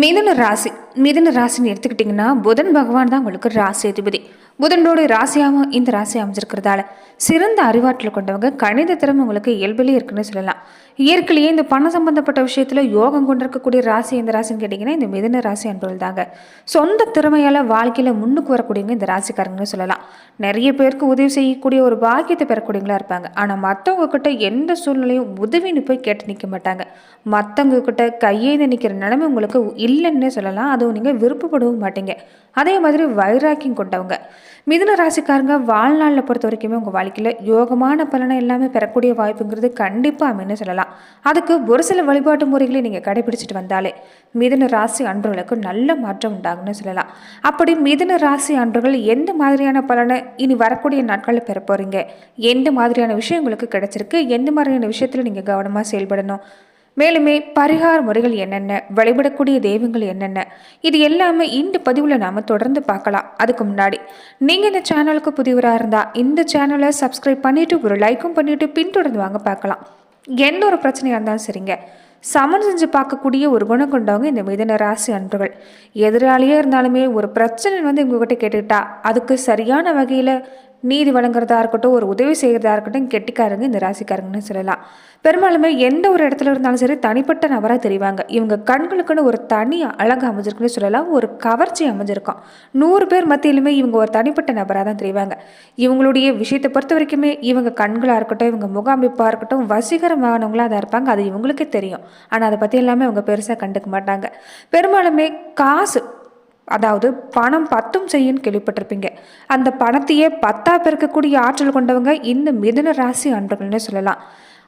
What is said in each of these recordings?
மிதுன ராசி மிதுன ராசின்னு எடுத்துக்கிட்டிங்கன்னா புதன் பகவான் தான் உங்களுக்கு ராசி அதிபதி. புதனோட ராசியாகவும் இந்த ராசி அமைஞ்சிருக்கிறதால சிறந்த அறிவாற்றல் கொண்டவங்க கணித திறமை உங்களுக்கு இயல்பிலே இருக்குன்னு சொல்லலாம். இயற்கையிலேயே இந்த பணம் சம்பந்தப்பட்ட விஷயத்தில் யோகம் கொண்டிருக்கக்கூடிய ராசி எந்த ராசின்னு கேட்டிங்கன்னா இந்த மிதன ராசி அன்பர்கள் தாங்க சொந்த திறமையால் வாழ்க்கையில் முன்னுக்கு வரக்கூடியவங்க இந்த ராசிக்காரங்கன்னு சொல்லலாம். நிறைய பேருக்கு உதவி செய்யக்கூடிய ஒரு பாக்கியத்தை பெறக்கூடியவங்களா இருப்பாங்க. ஆனால் மற்றவங்க கிட்ட எந்த சூழ்நிலையும் உதவின்னு போய் கேட்டு நிற்க மாட்டாங்க. மற்றவங்க கிட்ட கையேந்து நிற்கிற நிலைமை உங்களுக்கு இல்லைன்னே சொல்லலாம். அதுவும் நீங்கள் விருப்பப்படவும் மாட்டீங்க. அதே மாதிரி வைராக்கியம் கொண்டவங்க. மிதுன ராசிக்காரங்க வாழ்நாளில் பொறுத்த வரைக்குமே உங்கள் வாழ்க்கையில் யோகமான பலனை எல்லாமே பெறக்கூடிய வாய்ப்புங்கிறது கண்டிப்பாக அமைன்னு சொல்லலாம். அதுக்கு ஒரு சில வழிபாட்டு முறைகளை நீங்கள் கடைபிடிச்சிட்டு வந்தாலே மிதுன ராசி அன்பர்களுக்கு நல்ல மாற்றம் உண்டாகும்னு சொல்லலாம். அப்படி மிதுன ராசி அன்பர்கள் எந்த மாதிரியான பலனை இனி வரக்கூடிய நாட்களில் பெற போகிறீங்க எந்த மாதிரியான விஷயம் உங்களுக்கு கிடைச்சிருக்கு? எந்த மாதிரியான விஷயத்தில் நீங்கள் கவனமாக செயல்படணும்? மேலுமே பரிகார முறைகள் என்னென்ன வழிபடக்கூடிய தெய்வங்கள் என்னென்ன இது எல்லாமே இந்த பதிவில் நாம் தொடர்ந்து பார்க்கலாம். அதுக்கு முன்னாடி நீங்கள் இந்த சேனலுக்கு புதிவராக இருந்தால் இந்த சேனலை சப்ஸ்கிரைப் பண்ணிவிட்டு ஒரு லைக்கும் பண்ணிவிட்டு பின்தொடர்ந்து வாங்க பார்க்கலாம். எந்த ஒரு பிரச்சனையாக இருந்தாலும் சரிங்க. சமன் செஞ்சு பார்க்கக்கூடிய ஒரு குணம் கொண்டவங்க இந்த மிதன ராசி அன்பர்கள். எதிராளியே இருந்தாலுமே ஒரு பிரச்சனை வந்து உங்ககிட்ட கேட்டுக்கிட்டா அதுக்கு சரியான வகையில் நீதி வழங்குறதா இருக்கட்டும் ஒரு உதவி செய்கிறதா இருக்கட்டும் கெட்டிக்காரங்க இந்த ராசிக்காரங்கன்னு சொல்லலாம். பெரும்பாலுமே எந்த ஒரு இடத்துல இருந்தாலும் சரி தனிப்பட்ட நபராக தெரிவாங்க. இவங்க கண்களுக்குன்னு ஒரு தனி அழகு அமைஞ்சிருக்குன்னு சொல்லலாம். ஒரு கவர்ச்சி அமைஞ்சிருக்கும். நூறு பேர் மத்தியிலுமே இவங்க ஒரு தனிப்பட்ட நபராக தான் தெரிவாங்க. இவங்களுடைய விஷயத்தை பொறுத்த வரைக்குமே இவங்க கண்களாக இருக்கட்டும் இவங்க முகாமிப்பாக இருக்கட்டும் வசீகரமானவங்களாக தான் இருப்பாங்க. அது இவங்களுக்கே தெரியும். ஆனால் அதை பற்றி எல்லாமே அவங்க பெருசாக கண்டுக்க மாட்டாங்க. பெரும்பாலுமே காசு அதாவது பணம் பத்தும் செய்யுன்னு கேள்விப்பட்டிருப்பீங்க. அந்த பணத்தையே பத்தா பெருக்கக்கூடிய ஆற்றல் கொண்டவங்க இந்த மிதுன ராசி அன்பர்கள்னு சொல்லலாம்.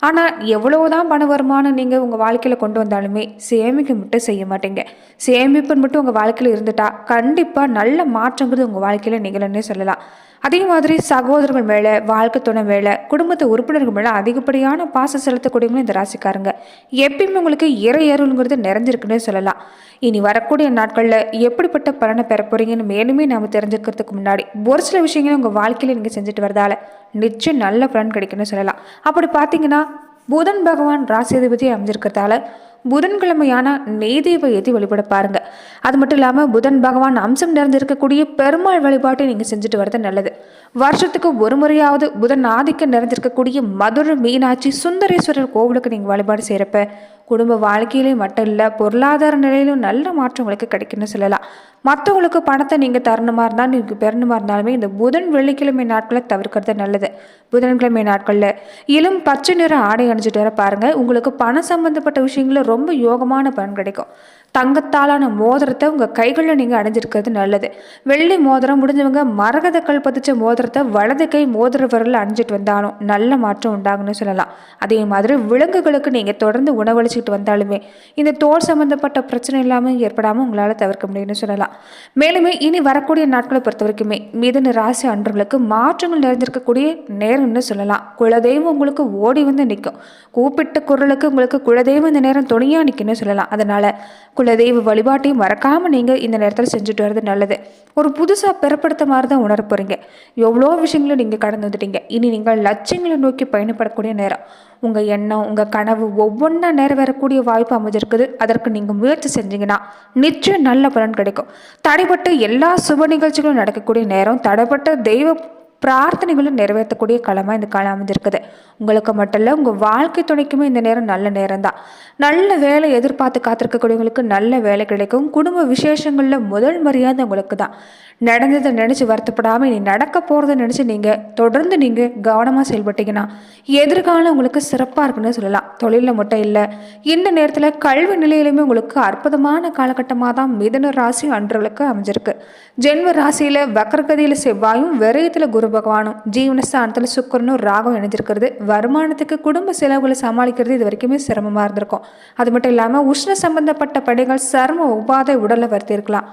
ஆனால் எவ்வளவுதான் பண வருமானம் நீங்கள் உங்கள் வாழ்க்கையில் கொண்டு வந்தாலுமே சேமிக்க மட்டும் செய்ய மாட்டீங்க. சேமிப்புன்னு மட்டும் உங்கள் வாழ்க்கையில் இருந்துட்டா கண்டிப்பாக நல்ல மாற்றங்கிறது உங்கள் வாழ்க்கையில் நிகழன்னே சொல்லலாம். அதே மாதிரி சகோதரர்கள் மேலே வாழ்க்கை துணை மேலே குடும்பத்து உறுப்பினர்கள் மேலே அதிகப்படியான பாசம் செலுத்தக்கூடியவங்களும் இந்த ராசிக்காரங்க. எப்பயுமே உங்களுக்கு இறை அருள்ங்கிறது நிறைஞ்சிருக்குன்னே சொல்லலாம். இனி வரக்கூடிய நாட்களில் எப்படிப்பட்ட பலனை பெற போறீங்கன்னு மேலுமே நாம் தெரிஞ்சுக்கிறதுக்கு முன்னாடி ஒரு சில விஷயங்களை உங்கள் வாழ்க்கையில் நீங்கள் செஞ்சுட்டு வரதால நிச்சயம் நல்ல பலன் கிடைக்கும்னு சொல்லலாம். அப்படி பார்த்தீங்கன்னா புதன் பகவான் ராசிதிபதி அமைஞ்சிருக்கிறதால புதன்கிழமையான நெய்தீப ஏற்றி வழிபட பாருங்க. அது மட்டும் இல்லாமல் புதன் பகவான் அம்சம் நிறைந்திருக்கக்கூடிய பெருமாள் வழிபாட்டை நீங்கள் செஞ்சுட்டு வரது நல்லது. வருஷத்துக்கு ஒரு முறையாவது புதன் ஆதிக்கம் நிறைஞ்சிருக்கக்கூடிய மதுரை மீனாட்சி சுந்தரேஸ்வரர் கோவிலுக்கு நீங்கள் வழிபாடு செய்கிறப்ப குடும்ப வாழ்க்கையிலையும் மட்டும் இல்லை பொருளாதார நிலையிலும் நல்ல மாற்றம் உங்களுக்கு கிடைக்கும்னு சொல்லலாம். மற்றவங்களுக்கு பணத்தை நீங்கள் தரணுமா இருந்தால் நீங்கள் பெறணுமா இருந்தாலுமே இந்த புதன் வெள்ளிக்கிழமை நாட்களை தவிர்க்கிறது நல்லது. புதன்கிழமை நாட்களில் இளம் பச்சை நிற ஆடை அணிஞ்சிட்டு வர பாருங்கள் உங்களுக்கு பணம் சம்பந்தப்பட்ட விஷயங்களில் ரொம்ப யோகமான பலன் கிடைக்கும். தங்கத்தாலான மோதிரத்தை உங்கள் கைகளில் நீங்கள் அணிஞ்சிருக்கிறது நல்லது. வெள்ளி மோதிரம் முடிஞ்சவங்க மரகத கல் பதிச்ச மோதிரத்தை வலது கை மோதிர விரலில் அணிஞ்சிட்டு வந்தாலும் நல்ல மாற்றம் உண்டாகும்னு சொல்லலாம். அதே மாதிரி விலங்குகளுக்கு நீங்கள் தொடர்ந்து உணவளிச்சுட்டு வந்தாலுமே இந்த தோல் சம்மந்தப்பட்ட பிரச்சனை இல்லாமல் ஏற்படாமல் உங்களால் தவிர்க்க முடியும்னு சொல்லலாம். மேலுமே இனி வரக்கூடிய நாட்களை பொறுத்த வரைக்குமே மிதன ராசி அன்பர்களுக்கு மாற்றங்கள் நிறைஞ்சிருக்கக்கூடிய நேரம்னு சொல்லலாம். குலதெய்வம் உங்களுக்கு ஓடி வந்து நிற்கும் கூப்பிட்ட குரலுக்கு உங்களுக்கு குலதெய்வம் இந்த நேரம் துணையாக நிற்கும்னு சொல்லலாம். அதனால் குலதெய்வ வழிபாட்டையும் மறக்காமல் நீங்கள் இந்த நேரத்தில் செஞ்சுட்டு வர்றது நல்லது. ஒரு புதுசாக பிறப்படுத்த மாதிரி தான் உணர போகிறீங்க எவ்வளோ விஷயங்களும் நீங்கள் கடந்து வந்துட்டீங்க. இனி நீங்கள் லட்சியங்களை நோக்கி பயணப்படக்கூடிய நேரம். உங்கள் எண்ணம் உங்கள் கனவு ஒவ்வொன்றா நிறைவேறக்கூடிய வாய்ப்பு அமைஞ்சிருக்குது. அதற்கு நீங்கள் முயற்சி செஞ்சீங்கன்னா நிச்சயம் நல்ல பலன் கிடைக்கும். தடைப்பட்ட எல்லா சுப நிகழ்ச்சிகளும் நடக்கக்கூடிய நேரம். தடைப்பட்ட தெய்வ பிரார்த்தனைகளும் நிறைவேற்றக்கூடிய காலமாக இந்த காலம் அமைஞ்சிருக்குது. உங்களுக்கு மட்டும் இல்லை உங்கள் வாழ்க்கை துணைக்குமே இந்த நேரம் நல்ல நேரம் தான் நல்ல வேலை எதிர்பார்த்து காத்திருக்கக்கூடியவங்களுக்கு நல்ல வேலை கிடைக்கும். குடும்ப விசேஷங்களில் முதல் மரியாதை உங்களுக்கு தான் நடந்ததை நினச்சி வருத்தப்படாமல் நீ நடக்க போகிறத நினச்சி நீங்கள் தொடர்ந்து நீங்கள் கவனமாக செயல்பட்டீங்கன்னா எதிர்காலம் உங்களுக்கு சிறப்பாக இருக்குன்னு சொல்லலாம். தொழிலில் மட்டும் இல்லை இந்த நேரத்தில் கல்வி நிலையிலுமே உங்களுக்கு அற்புதமான காலகட்டமாக தான் மிதன ராசி அன்றவர்களுக்கு அமைஞ்சிருக்கு. ஜென்ம ராசியில் வக்கரகதியில் செவ்வாயும் விரயத்தில் குரு பகவானும் ஜீவனஸ்தானத்தில் சுக்கரனும் ராகம் இணைஞ்சிருக்கிறது. வருமானத்துக்கு குடும்ப செலவுகளை சமாளிக்கிறது இது வரைக்குமே சிரமமாக இருந்திருக்கும். அது மட்டும் இல்லாமல் உஷ்ண சம்பந்தப்பட்ட படைகள் சர்ம உபாதை உடலை வருத்திருக்கலாம்.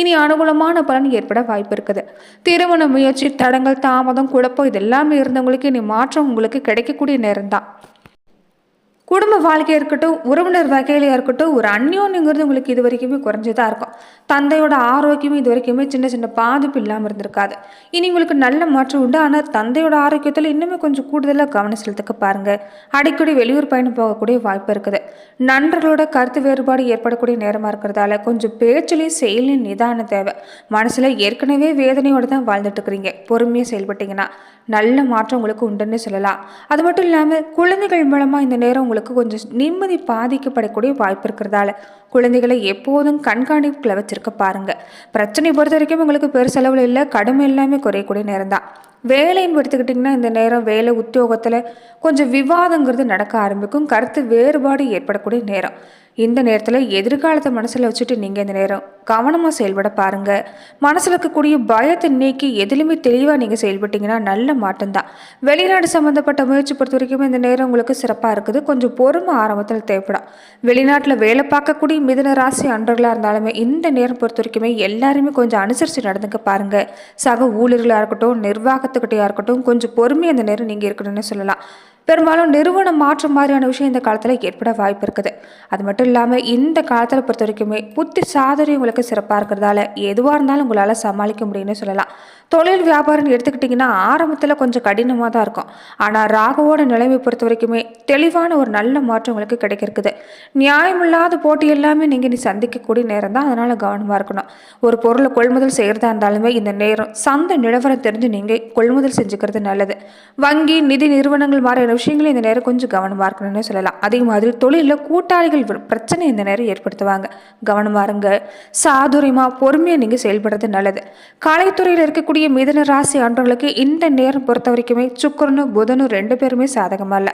இனி அனுகூலமான பலன் ஏற்பட வாய்ப்பு இருக்குது. திருமண முயற்சி தடங்கள் தாமதம் குழப்பம் இது எல்லாமே இருந்தவங்களுக்கு இனி மாற்றம் உங்களுக்கு கிடைக்கக்கூடிய நேரம் தான் குடும்ப வாழ்க்கையாக இருக்கட்டும் உறவினர் வகையிலையாக இருக்கட்டும் ஒரு அந்யோன்யங்கிறது உங்களுக்கு இது வரைக்குமே குறைஞ்சதாக இருக்கும். தந்தையோட ஆரோக்கியமும் இது வரைக்குமே சின்ன சின்ன பாதிப்பு இல்லாமல் இருந்திருக்காது. இனி உங்களுக்கு நல்ல மாற்றம் உண்டு. ஆனால் தந்தையோட ஆரோக்கியத்தில் இன்னுமே கொஞ்சம் கூடுதலாக கவனம் செலுத்துக்க பாருங்கள் அடிக்கடி வெளியூர் பயணம் போகக்கூடிய வாய்ப்பு இருக்குது. நண்பர்களோட கருத்து வேறுபாடு ஏற்படக்கூடிய நேரமாக இருக்கிறதால கொஞ்சம் பேச்சிலையும் செயலையும் நிதானம் தேவை. மனசில் ஏற்கனவே வேதனையோடு தான் வாழ்ந்துட்டு இருக்கிறீங்க. பொறுமையாக செயல்பட்டீங்கன்னா நல்ல மாற்றம் உங்களுக்கு உண்டுன்னு சொல்லலாம். அது மட்டும் இல்லாமல் குழந்தைகள் மூலமாக இந்த நேரம் உங்களுக்கு கொஞ்சம் நிம்மதி பாதிக்கப்படக்கூடிய வாய்ப்பு இருக்கிறதால குழந்தைகளை எப்போதும் கண்காணிப்பில் வச்சிருக்க பாருங்கள் பிரச்சனை பொறுத்த வரைக்கும் உங்களுக்கு பெருசளவில் இல்லை கடுமை எல்லாமே குறையக்கூடிய நேரம் தான் வேலைன்னு எடுத்துக்கிட்டிங்கன்னா இந்த நேரம் வேலை உத்தியோகத்தில் கொஞ்சம் விவாதங்கிறது நடக்க ஆரம்பிக்கும். கருத்து வேறுபாடு ஏற்படக்கூடிய நேரம். இந்த நேரத்தில் எதிர்காலத்தை மனசில் வச்சுட்டு நீங்கள் இந்த நேரம் கவனமாக செயல்பட பாருங்கள் மனசில் இருக்கக்கூடிய பயத்தை நீக்கி எதுலையுமே தெளிவாக நீங்கள் செயல்பட்டீங்கன்னா நல்ல மாற்றம்தான். வெளிநாடு சம்மந்தப்பட்ட முயற்சி பொறுத்த வரைக்கும் இந்த நேரம் உங்களுக்கு சிறப்பாக இருக்குது. கொஞ்சம் பொறுமை ஆரம்பத்தில் தேவைப்படும். வெளிநாட்டில் வேலை பார்க்கக்கூடிய மிதன ராசி அன்றர்களாக இருந்தாலுமே இந்த நேரம் பொறுத்த வரைக்குமே எல்லாருமே கொஞ்சம் அனுசரித்து நடந்துக்க பாருங்கள் சக ஊழியர்களாக இருக்கட்டும் நிர்வாகத்துக்கிட்டையாக இருக்கட்டும் கொஞ்சம் பொறுமையாக அந்த நேரம் நீங்கள் இருக்கணும்னு சொல்லலாம். பெரும்பாலும் நிறுவனம் மாற்றம் மாதிரியான விஷயம் இந்த காலத்தில் ஏற்பட வாய்ப்பு இருக்குது. அது மட்டும் இல்லாமல் இந்த காலத்தில் பொறுத்த வரைக்குமே புத்தி சாதனை உங்களுக்கு சிறப்பாக இருக்கிறதால எதுவாக இருந்தாலும் உங்களால் சமாளிக்க முடியும்னு சொல்லலாம். தொழில் வியாபாரம் எடுத்துக்கிட்டிங்கன்னா ஆரம்பத்தில் கொஞ்சம் கடினமாக தான் இருக்கும். ஆனால் ராகுவோட நிலைமை பொறுத்த வரைக்குமே தெளிவான ஒரு நல்ல மாற்றம் உங்களுக்கு கிடைக்கிறது நியாயமில்லாத போட்டி எல்லாமே நீங்கள் நீ சந்திக்கக்கூடிய நேரம் தான். அதனால் கவனமாக இருக்கணும். ஒரு பொருளை கொள்முதல் செய்கிறதா இருந்தாலுமே இந்த நேரம் சந்தை நிலவரம் தெரிஞ்சு நீங்கள் கொள்முதல் செஞ்சுக்கிறது நல்லது. வங்கி நிதி நிறுவனங்கள் மாதிரியான விஷயங்களும் இந்த நேரம் கொஞ்சம் கவனமாக இருக்கணும்னு சொல்லலாம். அதே மாதிரி தொழிலில் கூட்டாளிகள் பிரச்சனை இந்த நேரம் ஏற்படுத்துவாங்க. கவனமாக இருங்க. சாதுரியமாக பொறுமையாக நீங்கள் செயல்படுறது நல்லது. கலைத்துறையில் இருக்கக்கூடிய மிதன ராசி ஆண்டவர்களுக்கு இந்த நேரம் பொறுத்த வரைக்குமே சுக்கரனும் புதனும் ரெண்டு பேருமே சாதகமல்ல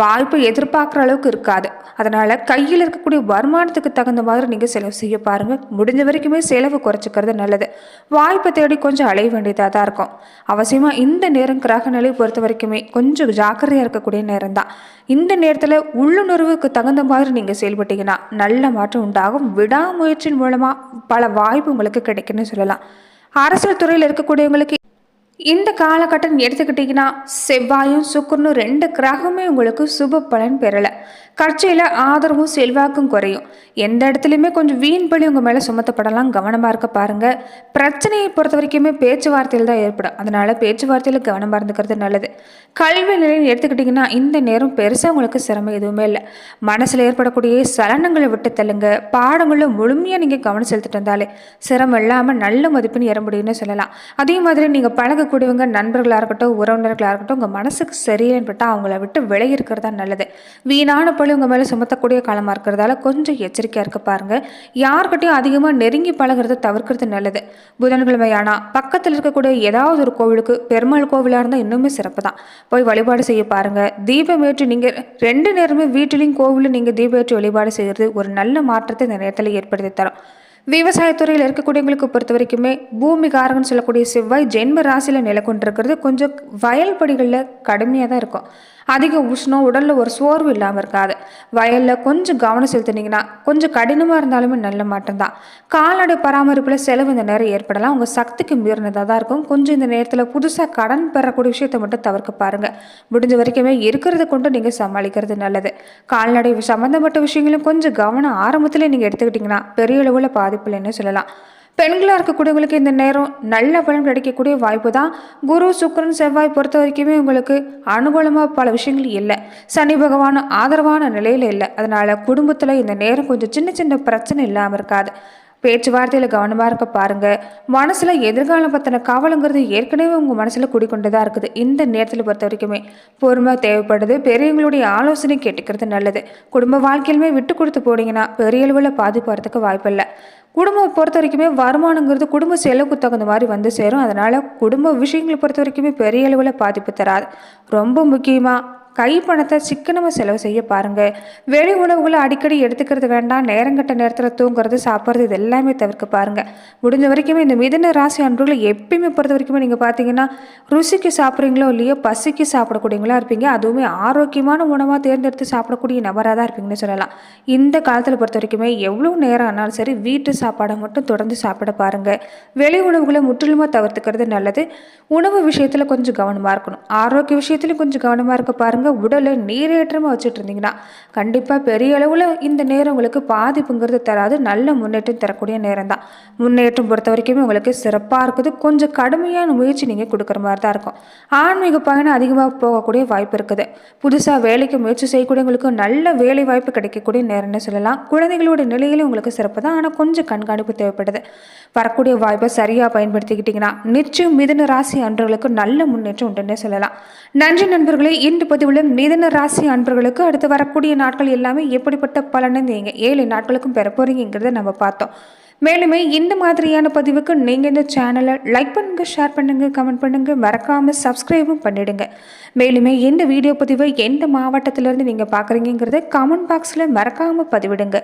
வாய்ப்பு எதிர்பார்க்குற அளவுக்கு இருக்காது. அதனால் கையில் இருக்கக்கூடிய வருமானத்துக்கு தகுந்த மாதிரி நீங்கள் செலவு செய்ய பாருங்கள் முடிஞ்ச வரைக்குமே செலவு குறைச்சிக்கிறது நல்லது. வாய்ப்பை தேடி கொஞ்சம் அலைய வேண்டியதாக தான் இருக்கும். அவசியமாக இந்த நேரம் கிரக நிலை பொறுத்த வரைக்குமே கொஞ்சம் ஜாக்கிரதையாக இருக்கக்கூடிய நேரம் தான் இந்த நேரத்தில் உள்ளுணர்வுக்கு தகுந்த மாதிரி நீங்கள் செயல்பட்டீங்கன்னா நல்ல மாற்றம் உண்டாகும். விடாமுயற்சியின் மூலமாக பல வாய்ப்பு உங்களுக்கு கிடைக்குன்னு சொல்லலாம். அரசியல் துறையில் இருக்கக்கூடியவங்களுக்கு இந்த காலகட்டம் எடுத்துக்கிட்டிங்கன்னா செவ்வாயும் சுக்கரனும் ரெண்டு கிரகமே உங்களுக்கு சுப பலன் பெறலை. கட்சியில் ஆதரவும் செல்வாக்கும் குறையும். எந்த இடத்துலையுமே கொஞ்சம் வீண் பழி உங்கள் மேலே சுமத்தப்படலாம். கவனமாக இருக்க பாருங்கள் பிரச்சனையை பொறுத்த வரைக்குமே பேச்சுவார்த்தையில் தான் ஏற்படும். அதனால் பேச்சுவார்த்தையில் கவனமாக இருந்துக்கிறது நல்லது. கல்வி நிலையம் எடுத்துக்கிட்டிங்கன்னா இந்த நேரம் பெருசாக உங்களுக்கு சிரமம் எதுவுமே இல்லை. மனசில் ஏற்படக்கூடிய சலனங்களை விட்டு தள்ளுங்க. பாடங்களில் முழுமையாக நீங்கள் கவனம் செலுத்திட்டு வந்தாலே சிரமம் இல்லாமல் நல்ல மதிப்பெண் ஏற முடியும்னு சொல்லலாம். அதே மாதிரி நீங்கள் பழகக்கூடியவங்க நண்பர்களாக இருக்கட்டும் உறவினர்களாக இருக்கட்டும் உங்கள் மனசுக்கு சரியில்லைன்னு பட்டால் அவங்கள விட்டு விலகி தான் நல்லது. வீணான பழி உங்கள் மேலே சுமத்தக்கூடிய காலமாக இருக்கிறதால கொஞ்சம் எச்சரிக்கையாக இருக்க பாருங்கள் யார்கிட்டையும் அதிகமாக நெருங்கி பழகுறத தவிர்க்கிறது நல்லது. புதன்கிழமை ஆனால் பக்கத்தில் இருக்கக்கூடிய ஏதாவது ஒரு கோவிலுக்கு பெருமாள் கோவிலாக இருந்தால் இன்னுமே சிறப்பு தான் போய் வழிபாடு செய்ய பாருங்கள் தீபம் ஏற்றி நீங்கள் ரெண்டு நேரமே வீட்டிலையும் கோவிலும் நீங்கள் தீபம் ஏற்றி வழிபாடு செய்கிறது ஒரு நல்ல மாற்றத்தை இந்த நேரத்தில் ஏற்படுத்தி தரும். விவசாயத்துறையில் இருக்கக்கூடியவங்களுக்கு பொறுத்த வரைக்குமே பூமிகாரகன் சொல்லக்கூடிய செவ்வாய் ஜென்ம ராசியில் நிலை கொண்டிருக்கிறது கொஞ்சம் வயல்படிகளில் கடுமையாக தான் இருக்கும். அதிக உஷ்ணம் உடலில் ஒரு சோர்வு இல்லாமல் இருக்காது. வயலில் கொஞ்சம் கவனம் செலுத்துனீங்கன்னா கொஞ்சம் கடினமாக இருந்தாலுமே நல்ல மாற்றம் கால்நடை பராமரிப்பில் செலவு இந்த நேரம் ஏற்படலாம். உங்கள் சக்திக்கு மீறினதாக தான் இருக்கும். கொஞ்சம் இந்த நேரத்தில் புதுசாக கடன் பெறக்கூடிய விஷயத்தை மட்டும் தவிர்க்க பாருங்கள் முடிஞ்ச வரைக்குமே இருக்கிறத கொண்டு நீங்கள் சமாளிக்கிறது நல்லது. கால்நடை சம்மந்தப்பட்ட விஷயங்களும் கொஞ்சம் கவனம் ஆரம்பத்தில் நீங்கள் எடுத்துக்கிட்டிங்கன்னா பெரிய அளவில் பாதிப்பு இல்லைன்னு சொல்லலாம். பெண்களாக இருக்கக்கூடியவங்களுக்கு இந்த நேரம் நல்ல பலன் கிடைக்கக்கூடிய வாய்ப்பு தான் குரு சுக்கரன் செவ்வாய் பொறுத்த வரைக்குமே உங்களுக்கு அனுகூலமாக பல விஷயங்கள் இல்லை. சனி பகவான் ஆதரவான நிலையில் இல்லை. அதனால் குடும்பத்தில் இந்த நேரம் கொஞ்சம் சின்ன சின்ன பிரச்சனை இல்லாமல் இருக்காது. பேச்சுவார்த்தையில் கவனமாக இருக்க பாருங்க. மனசில் எதிர்காலம் பற்றின கவலைங்கிறது ஏற்கனவே உங்கள் மனசில் குடிக்கொண்டுதான் இருக்குது. இந்த நேரத்தில் பொறுத்த வரைக்குமே பொறுமை தேவைப்படுது. பெரியவங்களுடைய ஆலோசனை கேட்டுக்கிறது நல்லது. குடும்ப வாழ்க்கையிலுமே விட்டு கொடுத்து போனீங்கன்னா பெரிய அளவில் பாதிப்பு வரதுக்கு வாய்ப்பில்லை. குடும்பம் பொறுத்த வரைக்குமே வருமானங்கிறது குடும்ப செலவுக்கு தகுந்த மாதிரி வந்து சேரும். அதனால் குடும்ப விஷயங்களை பொறுத்த வரைக்குமே பெரிய அளவில் பாதிப்பு தராது. ரொம்ப முக்கியமாக கை பணத்தை சிக்கனமாக செலவு செய்ய பாருங்கள் வெளி உணவுகளை அடிக்கடி எடுத்துக்கிறது வேண்டாம். நேரங்கட்ட நேரத்தில் தூங்குறது சாப்பிட்றது இது எல்லாமே தவிர்க்க பாருங்கள் முடிஞ்ச வரைக்குமே இந்த மிதன ராசி அன்றுகளை எப்பயுமே பொறுத்த வரைக்குமே நீங்கள் பார்த்தீங்கன்னா ருசிக்கு சாப்பிட்றீங்களோ இல்லையோ பசிக்கு சாப்பிடக்கூடியவங்களா இருப்பீங்க. அதுவுமே ஆரோக்கியமான உணவாக தேர்ந்தெடுத்து சாப்பிடக்கூடிய நபராக தான் இருப்பீங்கன்னு சொல்லலாம். இந்த காலத்தில் பொறுத்த வரைக்குமே எவ்வளோ நேரம் ஆனாலும் சரி வீட்டு சாப்பாடை மட்டும் தொடர்ந்து சாப்பிட பாருங்கள் வெளி உணவுகளை முற்றிலுமாக தவிர்த்துக்கிறது நல்லது. உணவு விஷயத்தில் கொஞ்சம் கவனமாக இருக்கணும். ஆரோக்கிய விஷயத்துலையும் கொஞ்சம் கவனமாக இருக்க பாருங்க. கொண்டவங்க உடலை நீரேற்றமாக வச்சுட்டு இருந்தீங்கன்னா கண்டிப்பாக பெரிய அளவில் இந்த நேரம் உங்களுக்கு பாதிப்புங்கிறது தராது. நல்ல முன்னேற்றம் தரக்கூடிய நேரம் தான் முன்னேற்றம் பொறுத்த வரைக்குமே உங்களுக்கு சிறப்பாக இருக்குது. கொஞ்சம் கடுமையான முயற்சி நீங்கள் கொடுக்குற மாதிரி தான் இருக்கும். ஆன்மீக பயணம் அதிகமாக போகக்கூடிய வாய்ப்பு இருக்குது. புதுசாக வேலைக்கு முயற்சி செய்யக்கூடியவங்களுக்கு நல்ல வேலை வாய்ப்பு கிடைக்கக்கூடிய நேரம்னு சொல்லலாம். குழந்தைகளோட நிலையிலும் உங்களுக்கு சிறப்பு தான் ஆனால் கொஞ்சம் கண்காணிப்பு தேவைப்படுது. வரக்கூடிய வாய்ப்பை சரியாக பயன்படுத்திக்கிட்டிங்கன்னா நிச்சயம் மிதன ராசி அன்பர்களுக்கு நல்ல முன்னேற்றம் உண்டுன்னே சொல்லலாம். நன்றி நண்பர்களே. இன்று உள்ள மிதன ராசி அன்பர்களுக்கு அடுத்து வரக்கூடிய நாட்கள் எல்லாமே எப்படிப்பட்ட பலனை நீங்கள் ஏழு நாட்களுக்கும் பெற போகிறீங்கிறத நம்ம பார்த்தோம். மேலுமே இந்த மாதிரியான பதிவுக்கு நீங்கள் இந்த சேனலை லைக் பண்ணுங்கள் ஷேர் பண்ணுங்கள் கமெண்ட் பண்ணுங்கள் மறக்காமல் சப்ஸ்கிரைபும் பண்ணிடுங்க. மேலுமே இந்த வீடியோ பதிவை எந்த மாவட்டத்திலேருந்து நீங்கள் பார்க்குறீங்கிறத கமெண்ட் பாக்ஸில் மறக்காமல் பதிவிடுங்க.